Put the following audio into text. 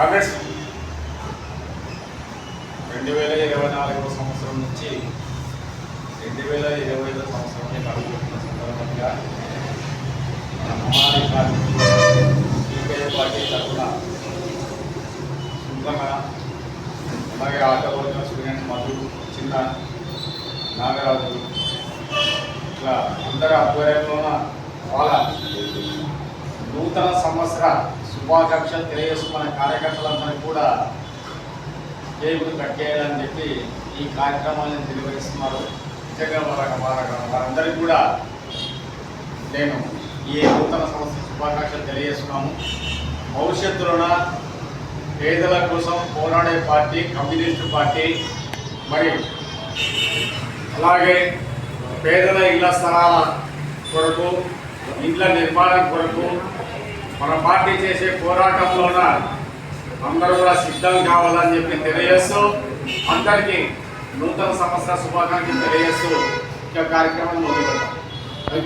కాంగ్రెస్ రెండు వేల ఇరవై నాలుగవ సంవత్సరం నుంచి రెండు వేల ఇరవై ఐదవ సంవత్సరంలో కలుగుతున్న సందర్భంగా అమ్మాయి పార్టీ సిపిఐ పార్టీ తరఫున సుందరమ అలాగే ఆటో వర్గం మధు చిన్న నాగరాజు ఇట్లా అందరి ఆధ్వర్యంలోన వాళ్ళ నూతన సంవత్సర శుభాకాంక్షలు తెలియజేసుకున్న కార్యకర్తలందరికీ కూడా కేకులు కట్టేయాలని చెప్పి ఈ కార్యక్రమాన్ని నిర్వహిస్తున్నారు. నిజంగా వారందరికీ కూడా నేను ఈ నూతన సంవత్సర శుభాకాంక్షలు తెలియజేస్తున్నాము. భవిష్యత్తులోన పేదల కోసం పోరాడే పార్టీ కమ్యూనిస్టు పార్టీ మరి అలాగే పేదల ఇళ్ళ స్థలాల కొరకు ఇండ్ల నిర్మాణం కొరకు మన పార్టీ చేసే పోరాటంలోన అందరూ కూడా సిద్ధం కావాలని చెప్పి తెలియజేస్తూ అందరికీ నూతన సంవత్సర శుభాకాంక్షలు తెలియజేస్తూ ఈ కార్యక్రమం మొదలుపెట్టాం